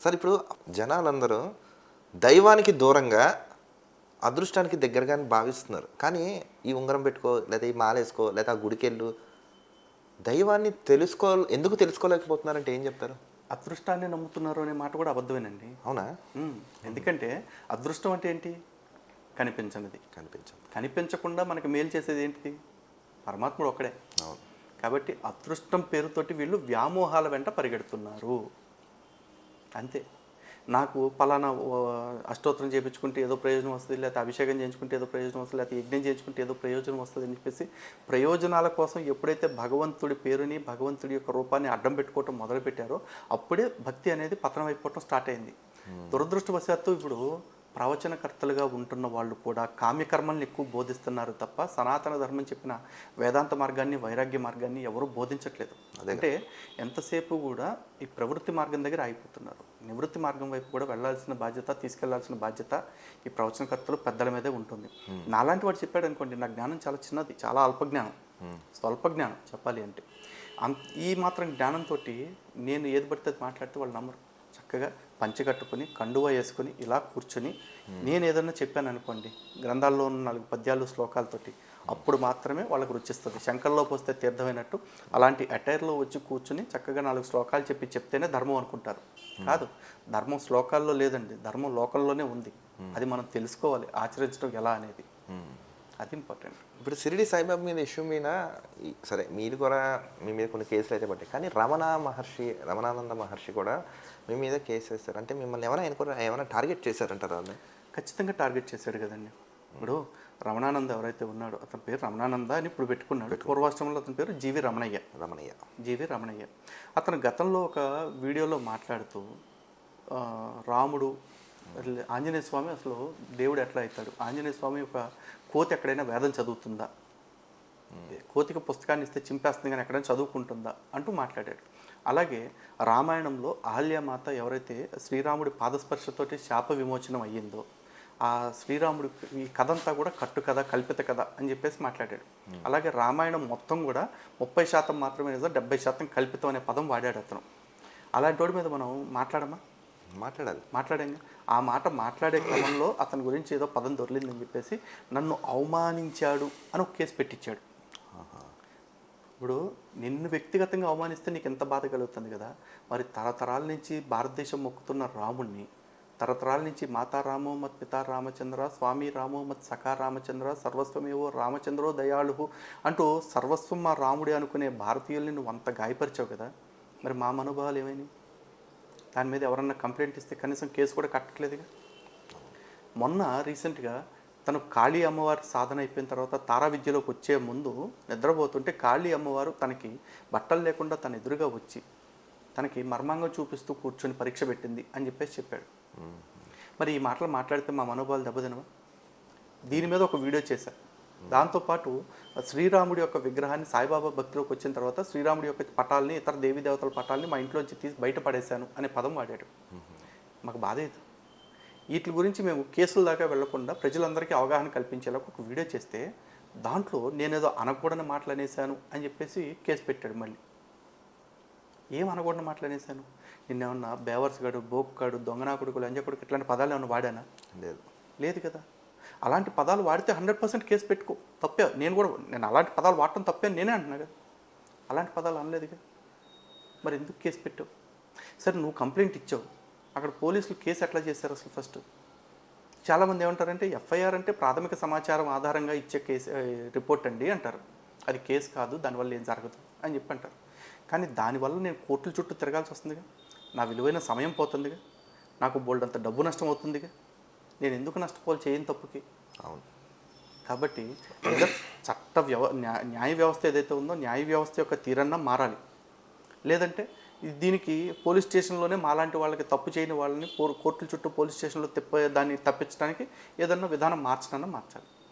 Sir ఇప్పుడు జనాలందరూ దైవానికి దూరంగా అదృష్టానికి దగ్గరగా భావిస్తున్నారు. కానీ ఈ ఉంగరం పెట్టుకో లేదా ఈ మాల వేసుకో లేదా ఆ గుడికి వెళ్ళు. దైవాన్ని తెలుసుకో ఎందుకు తెలుసుకోలేకపోతున్నారంటే ఏం చెప్తారు? అదృష్టాన్ని నమ్ముతున్నారు అనే మాట కూడా అబద్ధమేనండి. అవునా? ఎందుకంటే అదృష్టం అంటే ఏంటి? కనిపించనిది. కనిపించదు. కనిపించకుండా మనకి మేలు చేసేది ఏంటిది? పరమాత్ముడు ఒక్కడే. అవును. కాబట్టి అదృష్టం పేరుతోటి వీళ్ళు వ్యామోహాల వెంట పరిగెడుతున్నారు. అంతే. నాకు పలానా అష్టోత్తరం చేయించుకుంటే ఏదో ప్రయోజనం వస్తుంది లేకపోతే అభిషేకం చేయించుకుంటే ఏదో ప్రయోజనం వస్తుంది లేకపోతే యజ్ఞం చేయించుకుంటే ఏదో ప్రయోజనం వస్తుంది అని చెప్పేసి ప్రయోజనాల కోసం ఎప్పుడైతే భగవంతుడి పేరుని భగవంతుడి యొక్క రూపాన్ని అడ్డం పెట్టుకోవటం మొదలుపెట్టారో అప్పుడే భక్తి అనేది పతనం అయిపోవటం స్టార్ట్ అయింది. దురదృష్టవశాత్తు ఇప్పుడు ప్రవచనకర్తలుగా ఉంటున్న వాళ్ళు కూడా కామ్యకర్మల్ని ఎక్కువ బోధిస్తున్నారు తప్ప సనాతన ధర్మం చెప్పిన వేదాంత మార్గాన్ని వైరాగ్య మార్గాన్ని ఎవరు బోధించట్లేదు. అంటే ఎంతసేపు కూడా ఈ ప్రవృత్తి మార్గం దగ్గర ఆగిపోతున్నారు. నివృత్తి మార్గం వైపు కూడా వెళ్ళాల్సిన బాధ్యత తీసుకెళ్ళాల్సిన బాధ్యత ఈ ప్రవచనకర్తలు పెద్దల మీదే ఉంటుంది. నాలాంటి వాడు చెప్పాడు అనుకోండి నా జ్ఞానం చాలా చిన్నది చాలా అల్ప జ్ఞానం స్వల్ప జ్ఞానం చెప్పాలి అంటే. ఈ మాత్రం జ్ఞానంతో నేను ఏది పడితే అది మాట్లాడితే వాళ్ళు నమ్మరు. చక్కగా పంచె కట్టుకొని కండువ వేసుకుని ఇలా కూర్చొని నేను ఏదన్నా చెప్పాను అనుకోండి గ్రంథాల్లో ఉన్న నాలుగు పద్యాలు శ్లోకాలతోటి అప్పుడు మాత్రమే వాళ్ళకు రుచిస్తుంది. శంకర్లోకి వస్తే తీర్థమైనట్టు అలాంటి అటైర్లో వచ్చి కూర్చుని చక్కగా నాలుగు శ్లోకాలు చెప్పి చెప్తేనే ధర్మం అనుకుంటారు. కాదు ధర్మం శ్లోకాల్లో లేదండి ధర్మం లోకల్లోనే ఉంది. అది మనం తెలుసుకోవాలి ఆచరించడం ఎలా అనేది. అది ఇంపార్టెంట్ ఇప్పుడు షిరిడి సాయిబాబా మీద ఇష్యూ మీద సరే మీరు కూడా మీ మీద కొన్ని కేసులు అయితే పట్టాయి కానీ రమణ మహర్షి రమణానంద మహర్షి కూడా మీ మీద కేసు వేస్తారు. అంటే మిమ్మల్ని ఎవరైనా అనుకో ఏమైనా టార్గెట్ చేశారంటారా వాళ్ళు ఖచ్చితంగా టార్గెట్ చేశాడు కదండి. ఇప్పుడు రమణానంద ఎవరైతే ఉన్నాడో అతని పేరు రమణానంద అని ఇప్పుడు పెట్టుకున్నాడు. పూర్వాశ్రమంలో అతని పేరు జీవి రమణయ్య. రమణయ్య. జీవి రమణయ్య. అతను గతంలో ఒక వీడియోలో మాట్లాడుతూ రాముడు ఆంజనేయ స్వామి అసలు దేవుడు ఎట్లా అవుతాడు? ఆంజనేయ స్వామి ఒక కోతి ఎక్కడైనా వేదం చదువుతుందా? కోతికి పుస్తకాన్ని ఇస్తే చింపేస్తుంది కానీ ఎక్కడైనా చదువుకుంటుందా? అంటూ మాట్లాడాడు. అలాగే రామాయణంలో ఆల్యమాత ఎవరైతే శ్రీరాముడి పాదస్పర్శతోటి శాప విమోచనం అయ్యిందో ఆ శ్రీరాముడి ఈ కథ అంతా కూడా కట్టు కథ కల్పిత కథ అని చెప్పేసి మాట్లాడాడు. అలాగే రామాయణం మొత్తం కూడా ముప్పై శాతం మాత్రమే నిజం డెబ్బై శాతం కల్పితం అనే పదం వాడాడు అతను. అలాంటి వాడి మీద మనం మాట్లాడమా? మాట్లాడాలి. మాట్లాడాంగా ఆ మాట మాట్లాడే క్రమంలో అతని గురించి ఏదో పదం దొరికిందని చెప్పేసి నన్ను అవమానించాడు అని ఒక కేసు పెట్టించాడు. ఇప్పుడు నిన్ను వ్యక్తిగతంగా అవమానిస్తే నీకు ఎంత బాధ కలుగుతుంది కదా? మరి తరతరాల నుంచి భారతదేశం మొక్కుతున్న రాముణ్ణి తరతరాల నుంచి మాతా రామో మత్ పితా రామచంద్ర స్వామి రామో మత్ సఖా రామచంద్ర సర్వస్వమేవో రామచంద్రో దయాళు అంటూ సర్వస్వం మా రాముడే అనుకునే భారతీయుల్ని నువ్వు అంత గాయపరిచావు కదా? మరి మా మనోభావాలు ఏమైనాయి? దాని మీద ఎవరన్నా కంప్లైంట్ ఇస్తే కనీసం కేసు కూడా కట్టట్లేదుగా. మొన్న రీసెంట్గా తను కాళీ అమ్మవారి సాధన అయిపోయిన తర్వాత తారా విద్యలోకి వచ్చే ముందు నిద్రపోతుంటే కాళీ అమ్మవారు తనకి బట్టలు లేకుండా తన ఎదురుగా వచ్చి తనకి మర్మాంగం చూపిస్తూ కూర్చొని పరీక్ష పెట్టింది అని చెప్పేసి చెప్పాడు. మరి ఈ మాటలు మాట్లాడితే మా మనోభావాలు దెబ్బతినవా? దీని మీద ఒక వీడియో చేశా. దాంతోపాటు శ్రీరాముడి యొక్క విగ్రహాన్ని సాయిబాబా భక్తిలోకి వచ్చిన తర్వాత శ్రీరాముడి యొక్క పటాలని ఇతర దేవీ దేవతల పటాలని మా ఇంట్లోంచి తీసి బయట పడేశాను అనే పదం వాడాడు. మాకు బాధ ఇది వీటి గురించి మేము కేసుల దాకా వెళ్ళకుండా ప్రజలందరికీ అవగాహన కల్పించేలా ఒక వీడియో చేస్తే దాంట్లో నేనేదో అనకూడని మాటలు అనేసాను అని చెప్పేసి కేసు పెట్టాడు మళ్ళీ. ఏం అనకూడని మాటలు అనేసాను నిన్నేమన్నా బేవర్స్ గాడు బోక్కాడు దొంగనాకుడుకు లంజకుడుకు ఇట్లాంటి పదాలు ఏమన్నా వాడానా? లేదు. లేదు కదా? అలాంటి పదాలు వాడితే హండ్రెడ్ పర్సెంట్ కేసు పెట్టుకో. తప్పే. నేను కూడా నేను అలాంటి పదాలు వాడటం తప్పే నేనే అంటున్నా కదా. అలాంటి పదాలు అనలేదుగా మరి ఎందుకు కేసు పెట్టావు? సరే నువ్వు కంప్లైంట్ ఇచ్చావు. అక్కడ పోలీసులు కేసు ఎట్లా చేశారు అసలు ఫస్ట్? చాలామంది ఏమంటారంటే ఎఫ్ఐఆర్ అంటే ప్రాథమిక సమాచారం ఆధారంగా ఇచ్చే కేసు రిపోర్ట్ అండి అంటారు. అది కేసు కాదు దానివల్ల ఏం జరగదు అని చెప్పి అంటారు. కానీ దానివల్ల నేను కోర్టుల చుట్టూ తిరగాల్సి వస్తుందిగా. నా విలువైన సమయం పోతుందిగా. నాకు బోల్డ్ అంత డబ్బు నష్టం అవుతుందిగా. నేను ఎందుకు నష్టపోవాలి? చేయని తప్పుకి. అవును. కాబట్టి చట్ట వ్యవ న్యా- న్యాయ వ్యవస్థ ఏదైతే ఉందో న్యాయ వ్యవస్థ యొక్క తీరన్నా మారాలి. లేదంటే దీనికి పోలీస్ స్టేషన్లోనే మాలాంటి వాళ్ళకి తప్పు చేయని వాళ్ళని కోర్- కోర్టుల చుట్టూ పోలీస్ స్టేషన్లో తిప్ప దాన్ని తప్పించడానికి ఏదన్నా విధానం మార్చనన్నా మార్చాలి.